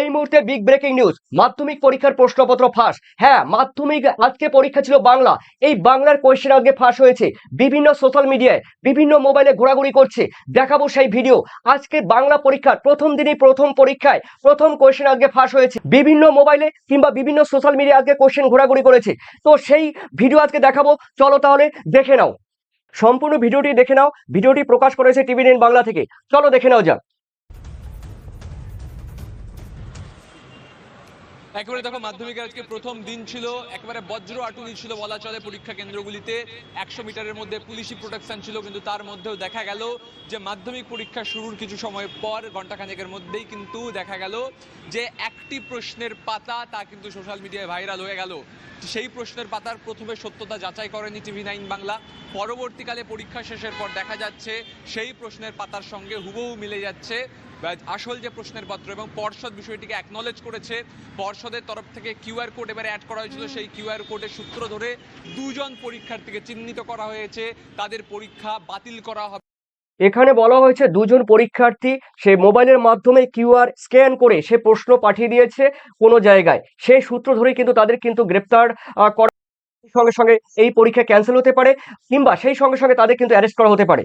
এই মুহূর্তে big breaking news মাধ্যমিক পরীক্ষার প্রশ্নপত্র ফাঁস। হ্যাঁ মাধ্যমিক আজকে পরীক্ষা ছিল বাংলা। এই বাংলার কোয়েশ্চেন আজকে ফাঁস হয়েছে। বিভিন্ন সোশ্যাল মিডিয়ায় বিভিন্ন মোবাইলে ঘোরাঘুরি করছে। দেখাবো সেই ভিডিও আজকে বাংলা পরীক্ষার প্রথম দিনই প্রথম পরীক্ষায় প্রথম কোয়েশ্চেন আজকে ফাঁস হয়েছে। বিভিন্ন মোবাইলে কিংবা বিভিন্ন সোশ্যাল মিডিয়ায় আজকে কোয়েশ্চেন ঘোরাঘুরি করেছে। তো সেই ভিডিও আজকে দেখাবো। চলো তাহলে দেখে নাও। সম্পূর্ণ ভিডিওটি দেখে নাও। ভিডিওটি প্রকাশ করেছে টিভি নাইন বাংলা থেকে। চলো দেখে নাও যাক। একেবারে দেখো, মাধ্যমিকের আজকে প্রথম দিন ছিল। একেবারে বজ্র আটুনি ছিল বলা চলে পরীক্ষা কেন্দ্রগুলিতে। একশো মিটারের মধ্যে পুলিশি প্রোটেকশন ছিল, কিন্তু তার মধ্যেও দেখা গেল যে মাধ্যমিক পরীক্ষা শুরুর কিছু সময় পর ঘন্টাখানেকের মধ্যেই কিন্তু দেখা গেল যে একটি প্রশ্নের পাতা তা কিন্তু সোশ্যাল মিডিয়ায় ভাইরাল হয়ে গেল। সেই প্রশ্নের পাতার প্রথমে সত্যতা যাচাই করেনি টিভি নাইন বাংলা। পরবর্তীকালে পরীক্ষা শেষের পর দেখা যাচ্ছে সেই প্রশ্নের পাতার সঙ্গে হুবহু মিলে যাচ্ছে। আসল যে প্রশ্নের পত্র এবং পর্ষদ বিষয়টিকে অ্যাকনলেজ করেছে পর্ষদের তরফ থেকে কিউআর কোড এবারে অ্যাড করা হয়েছিল। সেই কিউআর কোডের সূত্র ধরে দুজন পরীক্ষার্থীকে চিহ্নিত করা হয়েছে। তাদের পরীক্ষা বাতিল করা হবে। এখানে বলা হয়েছে দুজন পরীক্ষার্থী সে মোবাইলের মাধ্যমে কিউআর স্ক্যান করে সে প্রশ্ন পাঠিয়ে দিয়েছে কোনো জায়গায়। সেই সূত্র ধরেই কিন্তু তাদের কিন্তু গ্রেপ্তার আহ, করা সঙ্গে সঙ্গে এই পরীক্ষা ক্যান্সেল হতে পারে কিংবা সেই সঙ্গে সঙ্গে তাদের কিন্তু অ্যারেস্ট করা হতে পারে।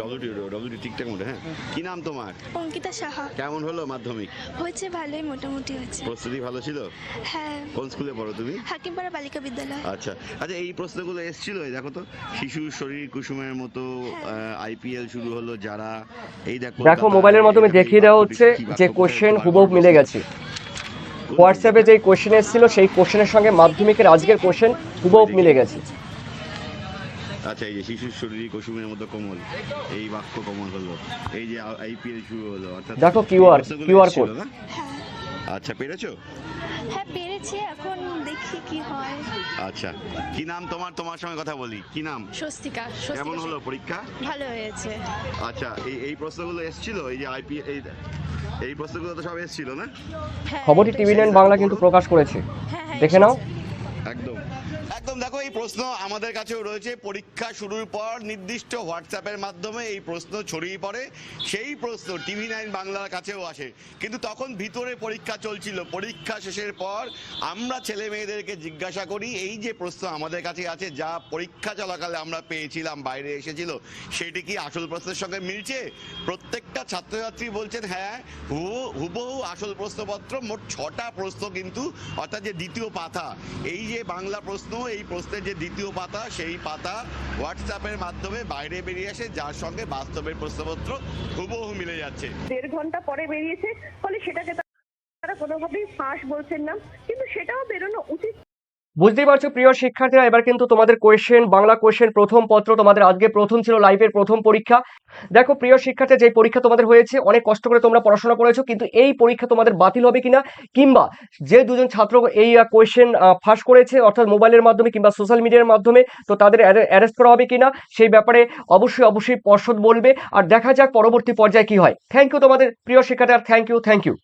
ডব্লিউটি ডব্লিউটি ঠিকঠাক মতো হ্যাঁ? কি নাম তোমার? অঙ্কিতা সাহা। কেমন হলো মাধ্যমিক? হয়েছে ভালোই মোটামুটি হয়েছে। প্রস্তুতি ভালো ছিল? হ্যাঁ। কোন স্কুলে পড়ো তুমি? হাকিমপাড়া বালিকা বিদ্যালয়। আচ্ছা। আচ্ছা এই প্রশ্নগুলো এসেছিল দেখো তো শিশুর শরীর কুসুমের মতো আইপিএল শুরু হলো যারা এই দেখো দেখো মোবাইলের মাধ্যমে দেখিয়ে দেওয়া হচ্ছে যে কোশ্চেন হুবহু মিলে গেছে। হোয়াটসঅ্যাপে যে কোশ্চেন এসেছিল সেই কোশ্চেনের সঙ্গে মাধ্যমিকের আজকের কোশ্চেন হুবহু মিলে গেছে। আচ্ছা এই যে শিশুর শরীর কুসুমের মতো কোমল এই বাক্য কোমল হলো এই যে আইপিএল শুরু হলো অর্থাৎ দেখো QR এসেছিল কোড। না? আচ্ছা পেরেছ? হ্যাঁ পেরেছি এখন দেখি কি হয়। আচ্ছা কি নাম তোমার? তোমার সঙ্গে কথা বলি। কি নাম? স্বস্তিকা কেমন হলো পরীক্ষা? ভালো হয়েছে। আচ্ছা এই এই প্রশ্নগুলো এসেছিল এই যে আইপি এই এই প্রশ্নগুলো তো সব এসেছিল না? হ্যাঁ খবরটি টিভি নাইন বাংলা কিন্তু প্রকাশ করেছে। হ্যাঁ, হ্যাঁ, দেখে নাও। একদম। একদম দেখো, এই প্রশ্ন আমাদের কাছেও রয়েছে। পরীক্ষা শুরুর পর নির্দিষ্ট হোয়াটসঅ্যাপের মাধ্যমে এই প্রশ্ন ছড়িয়ে পড়ে। সেই প্রশ্ন টিভি নাইন বাংলার কাছেও আসে। কিন্তু তখন ভিতরে পরীক্ষা চলছিল। পরীক্ষা শেষের পর আমরা ছেলে মেয়েদেরকে জিজ্ঞাসা করি, এই যে প্রশ্ন আমাদের কাছে আছে, যা পরীক্ষা চলাকালে আমরা পেয়েছিলাম, বাইরে এসেছিল, সেটি কি আসল প্রশ্নের সঙ্গে মিলছে? প্রত্যেকটা ছাত্রছাত্রী বলছেন হ্যাঁ হুবহু আসল প্রশ্নপত্র, মোট ছটা প্রশ্ন কিন্তু, অর্থাৎ যে দ্বিতীয় পাতা, এই যে বাংলা প্রশ্ন, এই প্রশ্নের যে দ্বিতীয় পাতা, সেই পাতা হোয়াটসঅ্যাপের মাধ্যমে বাইরে বেরিয়ে আসে, যার সঙ্গে বাস্তবের প্রশ্নপত্র হুবহু মিলে যাচ্ছে। দেড় ঘণ্টা পরে বেরিয়েছে, ফলে সেটাকে তারা কোনোভাবেই ফাঁস বলছেন না। কিন্তু সেটাও বেরোনো উচিত বুঝতেই পারছ, প্রিয় শিক্ষার্থীরা, এবার কিন্তু তোমাদের কোয়েশ্চেন বাংলা কোয়েশ্চেন প্রথম পত্র তোমাদের আজকে প্রথম ছিল লাইভের প্রথম পরীক্ষা। দেখো, প্রিয় শিক্ষার্থী যে পরীক্ষা তোমাদের হয়েছে, অনেক কষ্ট করে তোমরা পড়াশোনা করেছ, কিন্তু এই পরীক্ষা তোমাদের বাতিল হবে কিনা, কিংবা যে দুজন ছাত্র এই কোয়েশ্চেন ফাঁস করেছে, অর্থাৎ মোবাইলের মাধ্যমে কিংবা সোশ্যাল মিডিয়ার মাধ্যমে, তো তাদের অ্যারেস্ট করা হবে কিনা, সেই ব্যাপারে অবশ্যই অবশ্যই পর্ষদ বলবে। আর দেখা যাক, পরবর্তী পর্যায়ে কি হয়। থ্যাংক ইউ তোমাদের, প্রিয় শিক্ষার্থী আর থ্যাংক ইউ থ্যাংক ইউ